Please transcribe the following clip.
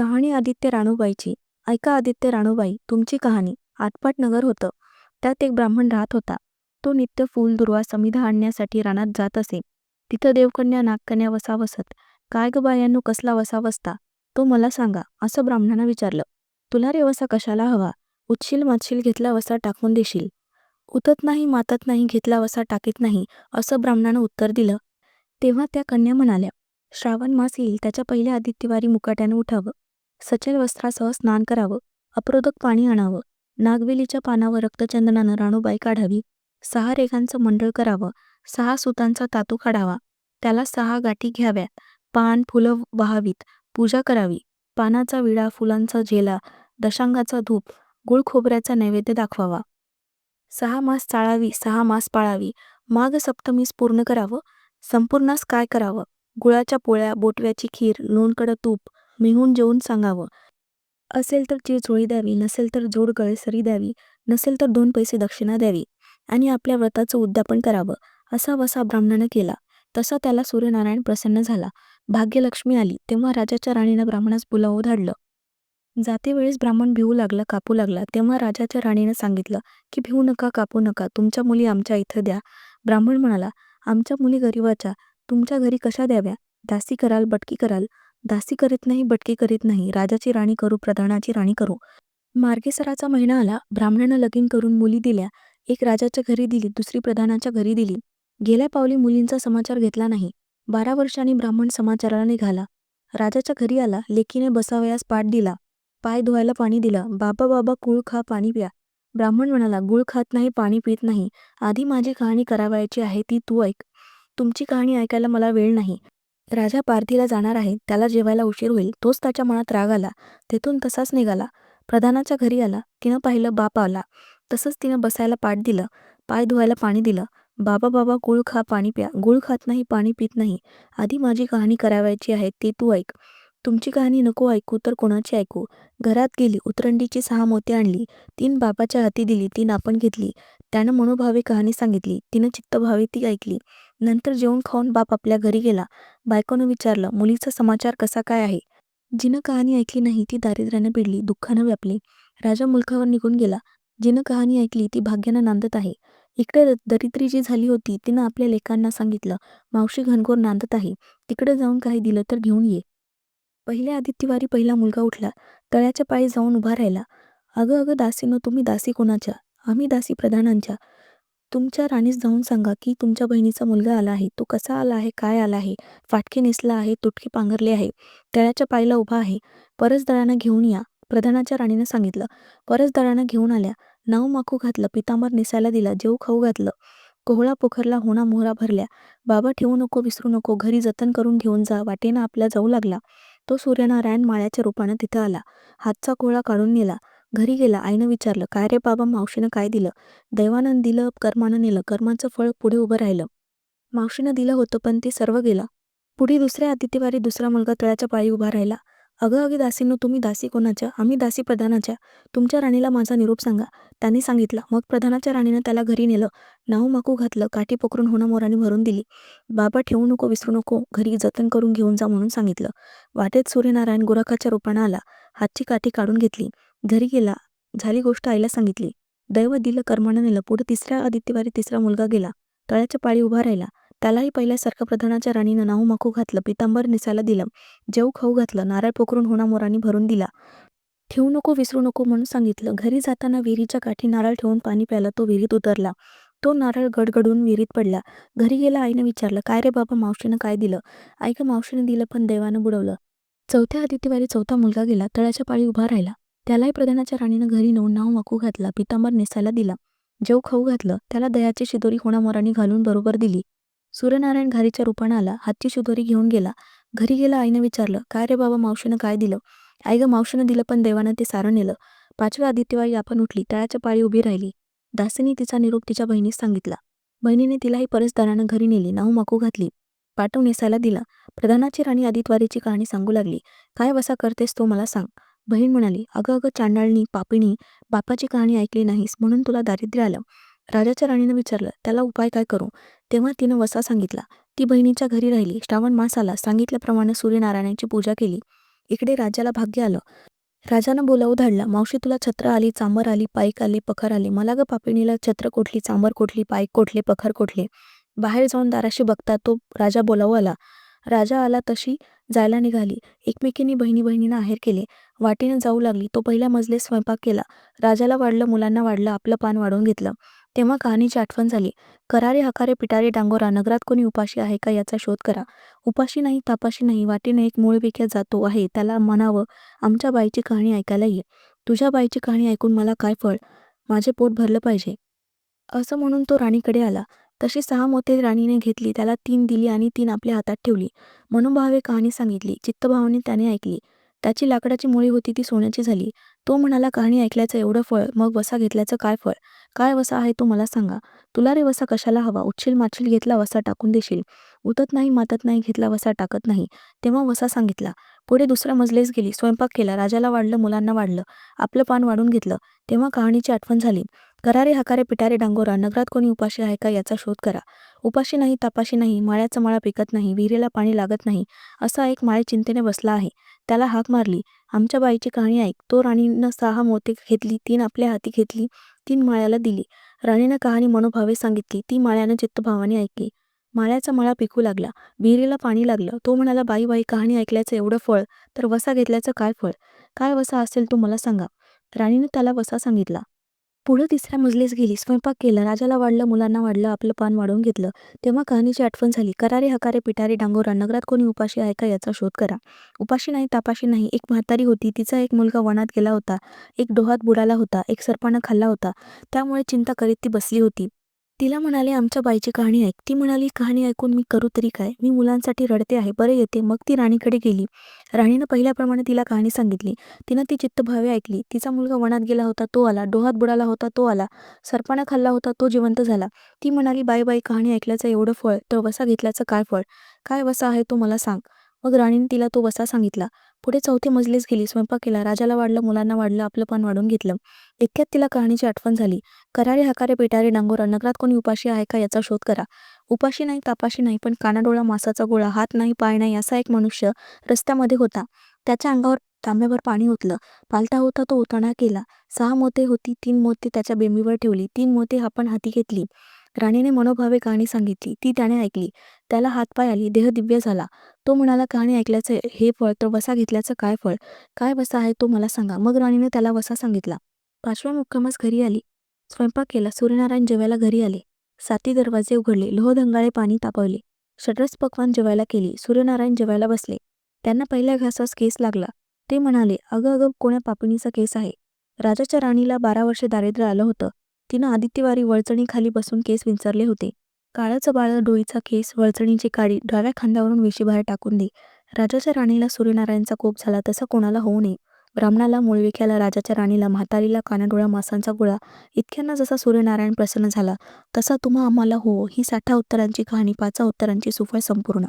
कहाणी आदित्य राणूबाईची. ऐका आदित्य राणूबाई तुमची कहाणी. आटपाट नगर होतं. त्यात एक ब्राह्मण राहत होता. तो नित्य फूल दुर्वा समिधा आणण्यासाठी रानात जात असे. तिथं देवकन्या नागकन्या वसा वसत काय ग बायांनो कसला वसा वसता तो मला सांगा असं ब्राह्मणानं विचारलं. तुला रे वसा कशाला हवा? उच्छील मातशील घेतला वसा टाकून देशील. उतत नाही मातत नाही घेतला वसा टाकीत नाही असं ब्राह्मणानं उत्तर दिलं. तेव्हा त्या कन्या म्हणाल्या श्रावण मास येईल त्याच्या पहिल्या आदित्यवारी मुकाट्यानं उठावं. सचल वस्त्रासह स्नान करावं अप्रोदक पाणी आणावं नागवेलीच्या पानावर रक्तचंदनानं राणूबाई काढावी सहा रेखांचं मंडळ करावं सहा सुतांचा तातू काढावा त्याला सहा गाठी घ्याव्या पान फुलं वाहावीत पूजा करावी पानाचा विडा फुलांचा झेला दशांगाचा धूप गुळ खोबऱ्याचा नैवेद्य दाखवावा. सहा मास चाळावी सहा मास पाळावी माघ सप्तमीस पूर्ण करावं संपूर्णास काय करावं गुळाच्या पोळ्या बोटव्याची खीर लोणकडं तूप मिळून जेवून सांगावं. असेल तर चिरचोळी द्यावी नसेल तर जोड गळेसरी द्यावी नसेल तर दोन पैसे दक्षिणा द्यावी आणि आपल्या व्रताचं उद्यापन करावं असा वसा ब्राह्मणानं केला. तसा त्याला सूर्यनारायण प्रसन्न झाला. भाग्यलक्ष्मी आली तेव्हा राजाच्या राणीनं ब्राह्मणास बोलावं धाडलं. जाते वेळेस ब्राह्मण भिवू लागला कापू लागला तेव्हा राजाच्या राणीनं सांगितलं की भिवू नका कापू नका तुमच्या मुली आमच्या इथं द्या. ब्राह्मण म्हणाला आमच्या मुली गरिबाच्या तुमच्या घरी कशा द्याव्या? दासी कराल बटकी कराल दासी करीत नाही बटकी करीत नाही राजाची राणी करू प्रधानाची राणी करू. मार्गेसराचा महिना आला ब्राह्मणानं लगीन करून मुली दिल्या एक राजाच्या घरी दिली दुसरी प्रधानाच्या घरी दिली. गेल्या पावली मुलींचा समाचार घेतला नाही. बारा वर्षांनी ब्राह्मण समाचाराला निघाला. राजाच्या घरी आला लेकीने बसावयास पाठ दिला. पाय धुवायला पाणी दिलं. बाबा बाबा गुळ खा पाणी प्या. ब्राह्मण म्हणाला गुळ खात नाही पाणी पित नाही. आधी माझी कहाणी करावयाची आहे ती तू ऐक. तुमची कहाणी ऐकायला मला वेळ नाही. राजा पारधीला जाणार आहे त्याला जेवायला उशीर होईल. तोच त्याच्या मनात राग आला. तेथून तसाच निघाला. प्रधानाच्या घरी आला. तिनं पाहिलं बाप आला. तसंच तिनं बसायला पाठ दिलं. पाय धुवायला पाणी दिलं. बाबा बाबा गुळ खा पाणी प्या. गुळ खात नाही पाणी पित नाही. आधी माझी कहाणी करावायची आहे ती तू ऐक. तुमची कहाणी नको ऐकू तर कोणाची ऐकू? घरात गेली उतरंडीची सहा मोती आणली. तीन बाबाच्या हाती दिली तीन आपण घेतली. त्यानं मनोभावे कहाणी सांगितली. तिनं चित्तभावे ती ऐकली. नंतर जेवण खाऊन बाप आपल्या घरी गेला. बायकोनं विचारलं मुलीचा समाचार कसा काय आहे? जिनं कहाणी ऐकली नाही ती दारिद्र्यानं पिडली दुःखानं व्यापली. राजा मुलखावर निघून गेला. जिनं कहाणी ऐकली ती भाग्यानं नांदत आहे. इकडे दरिद्री जी झाली होती तिनं आपल्या लेकांना सांगितलं मावशी घनघोर नांदत आहे. तिकडे जाऊन काही दिलं तर घेऊन ये. पहिल्या आदित्यवारी पहिला मुलगा उठला. तळ्याच्या पायी जाऊन उभा राहिला. अगं अगं दासीनो तुम्ही दासी कोणाच्या? आम्ही दासी प्रधानांच्या तुमच्या राणीस जाऊन सांगा की तुमच्या बहिणीचा मुलगा आला आहे. तो कसा आला आहे? काय आला आहे? फाटके नेसला आहे तुटके पांघरले आहे तळ्याच्या पायीला उभा आहे. परसदळानं घेऊन या प्रधानाच्या राणीनं सांगितलं. परसदळानं घेऊन आल्या नाव माखू घातलं पितांबर नेसायला दिला जेऊ खाऊ घातलं. कोहळा पोखरला होणा मोहरा भरल्या. बाबा ठेवू नको विसरू नको घरी जतन करून घेऊन जा वाटेनं आपल्या जाऊ लागला. तो सूर्यनारायण माळ्याच्या रूपानं तिथं आला. हातचा कोहळा काढून नेला. घरी गेला आईनं विचारलं काय रे बाबा मावशीनं काय दिलं? दैवानं दिलं कर्मानं नेलं. कर्माचं फळ पुढे उभं राहिलं. मावशीनं दिलं होतं पण ते सर्व गेलं. पुढे दुसऱ्या आदित्यवारी दुसरा मुलगा तळ्याच्या पायी उभा राहिला. अगं अगे दासीनं तुम्ही दासी कोणाच्या? आम्ही दासी प्रधानाच्या. तुमच्या राणीला माझा निरोप सांगा. त्यांनी सांगितलं. मग प्रधानाच्या राणीनं त्याला घरी नेलं. नाव माकू घातलं काठी पकडून होणं मोराने भरून दिली. बाबा ठेवू नको विसरू नको. घरी जतन करून घेऊन जा म्हणून सांगितलं. वाटेत सूर्यनारायण गुराखाच्या रूपानं आला. हातची काठी काढून घेतली. घरी गेला. झाली गोष्ट आईला सांगितली. दैव दिलं कर्मानं नेलं. पुढे तिसऱ्या आदित्यवारी तिसरा मुलगा गेला. तळ्याच्या पाळी उभा राहिला. त्यालाही पहिल्यासारखं प्रधानाच्या राणीनं नाहू माखू घातलं. पितांबर निसायला दिलं. जेऊ खाऊ घातलं. नारळ पोखरून होणामोरांनी भरून दिला. ठेवू नको विसरू नको म्हणून सांगितलं. घरी जाताना विहिरीच्या काठी नारळ ठेवून पाणी प्यायला तो विहिरीत उतरला. तो नारळ गडगडून विहिरीत पडला. घरी गेला आईनं विचारलं काय रे बाबा मावशीनं काय दिलं? ऐका मावशीनं दिलं पण देवानं बुडवलं. चौथ्या आदित्यवारी चौथा मुलगा गेला. तळ्याच्या पाळी उभा राहिला. त्यालाही प्रधानाच्या राणीनं घरी नेऊन नाव माकू घातला पितांबर नेसायला दिला. जेव खाऊ घातलं त्याला दयाची शिदोरी होणामोरानी घालून बरोबर दिली. सूर्यनारायण घारीच्या रूपानं आला हातची शिदोरी घेऊन गेला. घरी गेला आईनं विचारलं काय रे बाबा मावशीनं काय दिलं? आई ग मावशीनं दिलं पण देवानं ते सारं नेलं. पाचव्या आदित्यवाळी आपण उठली तळ्याच्या पाळी उभी राहिली. दासीने तिचा निरोप तिच्या बहिणीस सांगितला. बहिणीने तिलाही परसदारानं घरी नेली नाऊ माकू घातली. पाठव नेसायला दिला. प्रधानाची राणी आदितवारीची कहाणी सांगू लागली. काय वसा करतेस तो मला सांग. बहीण म्हणाली अगं अगं चांडाळणी पापिणी बापाची कहाणी ऐकली नाहीस म्हणून तुला दारिद्र्य आलं. राजाच्या राणीनं विचारलं त्याला उपाय काय करू? तेव्हा तिनं वसा सांगितला. ती बहिणीच्या घरी राहिली. श्रावण मास आला. सांगितल्याप्रमाणे सूर्यनारायणाची पूजा केली. इकडे राजाला भाग्य आलं. राजानं बोलावू धाडला मावशी तुला छत्र आली चांबर आली पाईक आली पखर आली. मला ग पापिणीला छत्र कोठली चांबर कोठली पाईक कोठले पखर कोठले? बाहेर जाऊन दाराशी बघता तो राजा बोलावं आला. राजा आला तशी जायला निघाली. एकमेकींनी बहिणी बहिणींना आहेर केले. वाटेने जाऊ लागली. तो पहिल्या मजले स्वयंपाक केला. राजाला वाढलं मुलांना वाढलं आपलं पान वाढून घेतलं. तेव्हा कहाणीची आठवण झाली. करारे हकारे पिटारे डांगोरा नगरात कोणी उपाशी आहे का याचा शोध करा. उपाशी नाही तापाशी नाही वाटेने एक मूळ विक्या जातो आहे. त्याला म्हणावं आमच्या बाईची कहाणी ऐकायला ये. तुझ्या बाईची कहाणी ऐकून मला काय फळ? माझे पोट भरलं पाहिजे. असं म्हणून तो राणीकडे आला. तशी सहा मोते राणीने घेतली त्याला तीन दिली आणि तीन आपल्या हातात ठेवली. मनोभावे कहाणी सांगितली चित्तभावाने त्याने ऐकली. त्याची लाकडाची मुळी होती ती सोन्याची झाली. तो म्हणाला कहाणी ऐकल्याचं एवढं फळ मग वसा घेतल्याचं काय फळ? काय वसा आहे तो मला सांगा. तुला रे वसा कशाला हवा? उच्छिल माछिल घेतला वसा टाकून देशील. उतत नाही मातत नाही घेतला वसा टाकत नाही. तेव्हा वसा सांगितला पुढे दुसऱ्या मजलेस गेली स्वयंपाक केला राजाला वाढलं मुलांना वाढलं आपलं पान वाढून घेतलं तेव्हा कहाणीची आठवण झाली. करारे हकारे पिटारे डांगोरा नगरात कोणी उपाशी आहे का याचा शोध करा. उपाशी नाही तापाशी नाही माळ्याचा माळा पिकत नाही विहिरीला पाणी लागत नाही असा एक माळे चिंतेने बसला आहे. त्याला हाक मारली. आमच्या बाईची कहाणी ऐक. तो राणीनं सहा मोते घेतली तीन आपल्या हाती घेतली तीन माळ्याला दिली. राणीनं कहाणी मनोभावे सांगितली. ती माळ्यानं चित्तभावाने ऐकली. माळ्याचा मळा पिकू लागला. विहिरीला पाणी लागलं. तो म्हणाला बाई बाई कहाणी ऐकल्याचं एवढं फळ तर वसा घेतल्याचं काय फळ? काय वसा असेल तो मला सांगा. राणीनं त्याला वसा सांगितला. पुढं तिसऱ्या मजलीस गेली. स्वयंपाक केला. राजाला वाढलं मुलांना वाढलं आपलं पान वाढवून घेतलं. तेव्हा कहाणीची आठवण झाली. करारे हकारे पिटारे डांगोरा नगरात कोणी उपाशी आहे का याचा शोध करा. उपाशी नाही तापाशी नाही. एक म्हातारी होती. तिचा एक मुलगा वनात गेला होता. एक डोहात बुडाला होता. एक सरपानं खाल्ला होता. त्यामुळे चिंता करीत ती बसली होती. तिला म्हणाले आमच्या बाईची कहाणी ऐक. ती म्हणाली कहाणी ऐकून मी करू तरी काय? मी मुलांसाठी रडते आहे. बरे येते. मग ती राणीकडे गेली. राणीनं पहिल्याप्रमाणे तिला कहाणी सांगितली. तिनं ती चित्तभावे ऐकली. तिचा मुलगा वनात गेला होता तो आला. डोहात बुडाला होता तो आला. सरपाना खाल्ला होता तो जिवंत झाला. ती म्हणाली बाई बाई कहाणी ऐकल्याचं एवढं फळ तर वसा घेतल्याचं काय फळ? काय वसा आहे तो मला सांग. मग राणीने तिला तो बसा सांगितला. पुढे चौथे मजलीस गेली. स्वयंपाक केला. राजाला वाढलं. मुलांना वाढलं. आपलं पान वाढून घेतलं. इतक्यात तिला कहाणीची आठवण झाली. करारे हकारे पेटारे डांगोरा नगरात कोणी उपाशी आहे का याचा शोध करा. उपाशी नाही तापाशी नाही पण कानाडोळा मासाचा गोळा हात नाही पाय नाही असा एक मनुष्य रस्त्यामध्ये होता. त्याच्या अंगावर तांब्यावर पाणी ओतलं. पालता होता तो ओताणा केला. सहा मोते होती तीन मोते त्याच्या बेंबीवर ठेवली. तीन मोते आपण हाती घेतली. राणीने मनोभावे कहाणी सांगितली. ती त्याने ऐकली. त्याला हातपाय आली. देह दिव्य झाला. तो म्हणाला कहाणी ऐकल्याचं हे फळ तर वसा घेतल्याचं काय फळ? काय वसा आहे तो मला सांगा. मग राणीने त्याला वसा सांगितला. पाचव्या मुक्कामास घरी आली. स्वयंपाक केला. सूर्यनारायण जेवायला घरी आले. साती दरवाजे उघडले. लोहधंगाळे पाणी तापवले. षड्रस पकवान जेवायला केली. सूर्यनारायण जेवायला बसले. त्यांना पहिल्या घासास केस लागला. ते म्हणाले अगं अगं कोण्या पापिणीचा केस आहे? राजाच्या राणीला बारा वर्षे दारिद्र्य आलं होतं. तिनं आदित्यवारी वळचणीखाली बसून केस विंचरले होते. काळाचं बाळ डोईचा केस वळचणीची काडी डाव्या खांद्यावरून वेशीबाहेर टाकून दे. राजाच्या राणीला सूर्यनारायणचा कोप झाला तसा कोणाला होऊ नये. ब्राह्मणाला मुळविख्याला राजाच्या राणीला म्हातारीला कानाडोळा मासांचा गोळा इतक्यांना जसा सूर्यनारायण प्रसन्न झाला तसा तुम्हा आम्हाला हो ही साठा उत्तरांची कहाणी पाचा उत्तरांची सुफळ संपूर्ण.